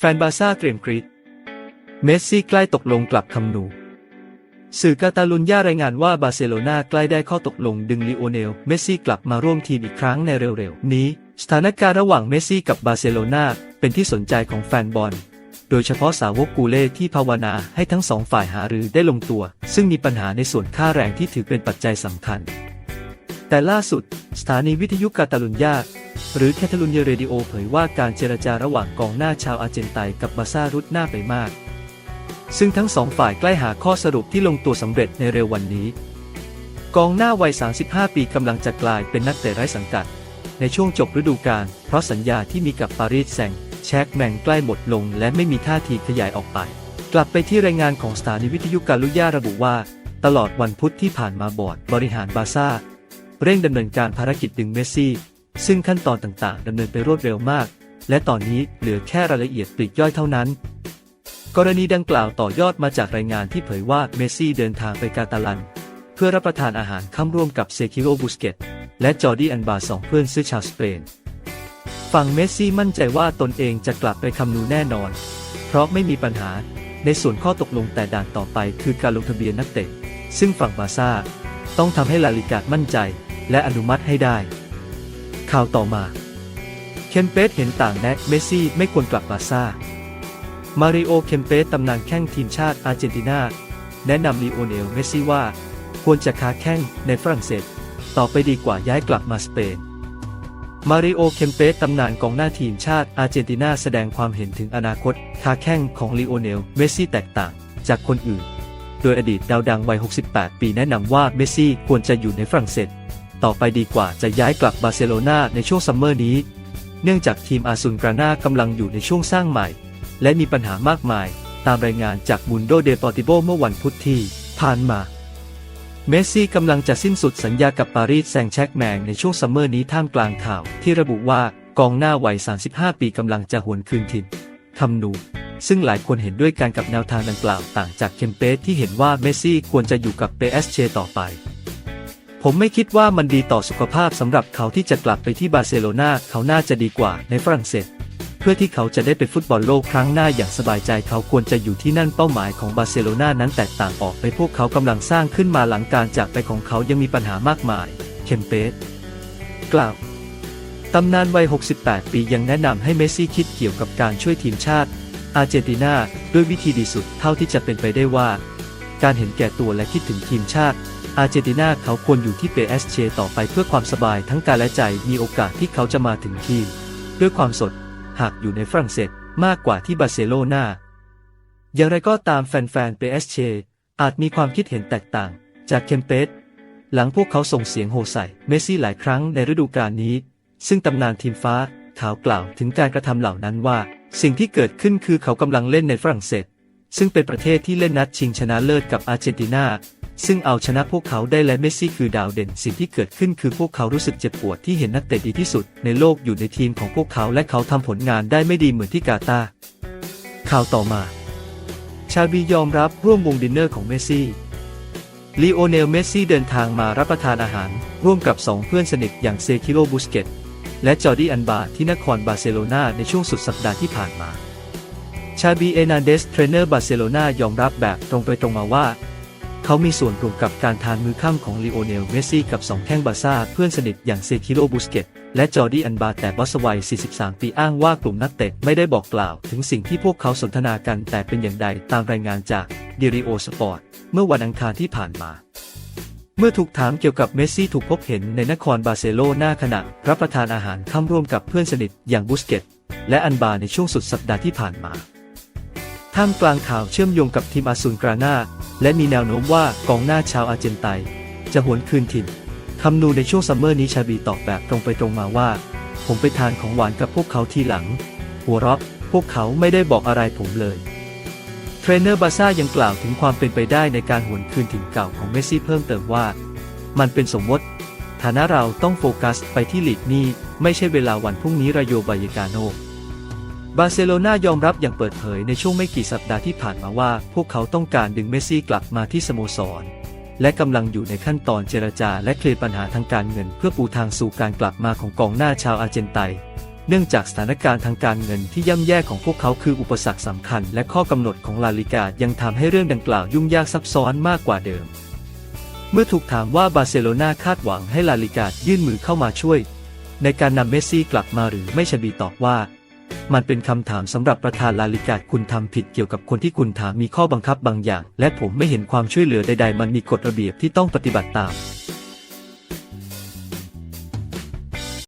แฟนบาร์ซ่าเตรียมกรีดเมสซี่ใกล้ตกลงกลับคำนู สื่อกาตาลุญญารายงานว่าบาร์เซโลนาใกล้ได้ข้อตกลงดึงลิโอเนล เมสซี่กลับมาร่วมทีมอีกครั้งในเร็วๆ นี้ สถานการณ์ระหว่างเมสซี่กับบาร์เซโลนาเป็นที่สนใจของแฟนบอล โดยเฉพาะสาวกกูเล่ที่ภาวนาให้ทั้งสองฝ่ายหารือได้ลงตัว ซึ่งมีปัญหาในส่วนค่าแรงที่ถือเป็นปัจจัยสำคัญ แต่ล่าสุด สถานีวิทยุกาตาลุญญา หรือแคทาลุญเยเรดิโอเผยว่าการเจรจาระหว่างกองหน้าชาวอาร์เจนไตกับบาซ่ารุดหน้าไปมาก ซึ่งทั้งสองฝ่ายใกล้หาข้อสรุปที่ลงตัวสำเร็จในเร็ววันนี้ กองหน้าวัย 35 ปีกำลังจะกลายเป็นนักเตะไร้สังกัด ในช่วงจบฤดูกาลเพราะสัญญาที่มีกับปารีสแซงแชกแมงใกล้หมดลง และไม่มีท่าทีขยายออกไป กลับไปที่รายงานของสถานีวิทยุการลุยาระบุว่า ตลอดวันพุธที่ผ่านมาบอร์ดบริหารบาร์ซ่าเร่งดำเนินการภารกิจดึงเมสซี่ ซึ่งขั้นตอนต่างๆดำเนินไปรวดเร็วมาก และตอนนี้เหลือแค่รายละเอียดปลีกย่อยเท่านั้น กรณีดังกล่าวต่อยอดมาจากรายงานที่เผยว่าเมสซี่เดินทางไปกาตาลัน เพื่อรับประทานอาหารค่ำร่วมกับเซคิโรบุสเกตและจอร์ดีอันบาสองเพื่อนซื้อชาวสเปนฝั่งเมสซี่มั่นใจว่าตนเองจะกลับไปคำนูแน่นอน เพราะไม่มีปัญหาในส่วนข้อตกลงแต่ด่านต่อไปคือการลงทะเบียนนักเตะ ซึ่งฝั่งบาซ่าต้องทำให้ลาลิกามั่นใจ และอนุมัติให้ได้ ข่าวต่อมา เคมเปสเห็นต่างแนะเมสซี่ไม่ควรกลับบาซ่า มาริโอ เคมเปสตำนานแข้งทีมชาติอาร์เจนตินา แนะนำลีโอเนล เมสซี่ว่า ควรจะค้าแข้งในฝรั่งเศส ต่อไปดีกว่าย้ายกลับมาสเปน มาริโอ เคมเปสตำนานกองหน้าทีมชาติอาร์เจนตินาแสดงความเห็นถึงอนาคตค้าแข้งของลีโอเนล เมสซี่แตกต่างจากคนอื่น โดยอดีตดาวดังวัย 68 ปีแนะนำว่าเมสซี่ควรจะอยู่ในฝรั่งเศส ต่อไปดีกว่าจะย้ายกลับบาร์เซโลนาในช่วงซัมเมอร์นี้ เนื่องจากทีมอาซุนกราน่ากำลังอยู่ในช่วงสร้างใหม่ และมีปัญหามากมาย ตามรายงานจากมุนโดเดปอติโบเมื่อวันพุธที่ผ่านมา เมสซี่กำลังจะสิ้นสุดสัญญากับปารีสแซงต์แชกแมงในช่วงซัมเมอร์นี้ท่ามกลางข่าว ที่ระบุว่ากองหน้าวัย 35 ปีกำลังจะหวนคืนถิ่นคำนูซึ่งหลายคนเห็นด้วยกันกับแนวทางดังกล่าวต่างจากเคมเปสที่เห็นว่าเมสซี่ควรจะอยู่กับเปเอสเชต่อไป ผมไม่คิดว่ามันดีต่อสุขภาพสำหรับเขาที่จะกลับไปที่บาร์เซโลนาเขาน่าจะดีกว่าในฝรั่งเศส เพื่อที่เขาจะได้ไปฟุตบอลโลกครั้งหน้าอย่างสบายใจเขาควรจะอยู่ที่นั่นเป้าหมายของบาร์เซโลนานั้นแตกต่างออกไปพวกเขากำลังสร้างขึ้นมาหลังการจากไปของเขายังมีปัญหามากมายเคมเปสกล่าวตำนานวัย 68 ปียังแนะนำให้เมสซี่คิดเกี่ยวกับการช่วยทีมชาติ อาร์เจนตินาด้วยวิธีดีสุดเท่าที่จะเป็นไปได้ว่า การเห็นแก่ตัวและคิดถึงทีมชาติ อาร์เจนตินาเขาควรอยู่ที่เปเอสเชต่อไปเพื่อความสบายทั้งกายและใจมีโอกาสที่เขาจะมาถึงทีม ด้วยความสด หากอยู่ในฝรั่งเศสมากกว่าที่บาร์เซโลนาอย่างไรก็ตามแฟนๆเปเอสเชอาจมีความคิดเห็นแตกต่าง จากเคมเปสหลังพวกเขาส่งเสียงโห่ใส่เมสซี่หลายครั้งในฤดูกาลนี้ ซึ่งตำนานทีมฟ้าขาวกล่าวถึงการกระทำเหล่านั้นว่า สิ่งที่เกิดขึ้นคือเขากำลังเล่นในฝรั่งเศส ซึ่งเป็นประเทศที่เล่นนัดชิงชนะเลิศกับอาร์เจนตินา ซึ่งเอาชนะพวกเขาได้และเมสซี่คือดาวเด่นสิ่งที่เกิดขึ้นคือพวกเขารู้สึกเจ็บปวดที่เห็นนักเตะดีที่สุด ในโลกอยู่ในทีมของพวกเขาและเขาทำผลงานได้ไม่ดีเหมือนที่กาตาข่าวต่อมา ชาบียอมรับร่วมวงดินเนอร์ของเมสซี่ลีโอเนลเมสซี่เดินทางมารับประทานอาหาร ร่วมกับสองเพื่อนสนิทอย่างเซคิโรบุสเกตและจอร์ดีอันบาที่นครบาร์เซโลนาในช่วงสุดสัปดาห์ที่ผ่านมา ชาบีเอนาเดสเทรนเนอร์บาร์เซโลนายอมรับแบบตรงไปตรงมาว่า เขามีส่วนร่วมกับการทานมื้อค่ำของลีโอเนล เมสซี่กับสองแข้งบาซ่าเพื่อนสนิทอย่างเซคิโรบุสเกตและจอร์ดีอันบาแต่บอสวัย 43 ปีอ้างว่ากลุ่มนักเตะไม่ได้บอกกล่าว ถึงสิ่งที่พวกเขาสนทนากันแต่เป็นอย่างใดตามรายงานจากดิริโอสปอร์ตเมื่อวันอังคารที่ผ่านมา เมื่อถูกถามเกี่ยวกับเมสซี่ถูกพบเห็นในนครบาร์เซโลนาขณะรับประทานอาหารค่ำร่วมกับเพื่อนสนิทอย่างบุสเกตและอันบาในช่วงสุดสัปดาห์ที่ผ่านมาท่ามกลางข่าวเชื่อมโยงกับทีมอาซุนกราน่า และมีแนวโน้มว่ากองหน้าชาวอาร์เจนไตจะหวนคืนถิ่น คำนูในช่วงซัมเมอร์นี้ชาบีตอบแบบตรงไปตรงมาว่า ผมไปทานของหวานกับพวกเขาทีหลัง หัวเราะพวกเขาไม่ได้บอกอะไรผมเลย เทรนเนอร์บาซ่ายังกล่าวถึงความเป็นไปได้ในการหวนคืนถิ่นเก่าของเมสซี่เพิ่มเติมว่า มันเป็นสมมติ ฐานะเราต้องโฟกัสไปที่ลีกนี้ ไม่ใช่เวลาวันพรุ่งนี้รายโยบายกาโน บาร์เซโลนายอมรับอย่างเปิดเผยในช่วงไม่กี่สัปดาห์ที่ผ่านมาว่า พวกเขาต้องการดึงเมสซี่กลับมาที่สโมสร และกำลังอยู่ในขั้นตอนเจรจาและเคลียร์ปัญหาทางการเงิน เพื่อปูทางสู่การกลับมาของกองหน้าชาวอาร์เจนไตน์เนื่องจากสถานการณ์ทางการเงินที่ย่ำแย่ของพวกเขาคืออุปสรรคสำคัญ และข้อกำหนดของลาลิกายังทำให้เรื่องดังกล่าวยุ่งยากซับซ้อนมากกว่าเดิม เมื่อถูกถามว่าบาร์เซโลนาคาดหวังให้ลาลิกายื่นมือเข้ามาช่วย ในการนำเมสซี่กลับมาหรือไม่ชบีตอบว่า มันเป็นคำถามสำหรับประธานลาลิกาคุณทำผิดเกี่ยวกับคนที่คุณถามมีข้อบังคับ บางอย่าง และผมไม่เห็นความช่วยเหลือใดๆ มันมีกฎระเบียบที่ต้องปฏิบัติตาม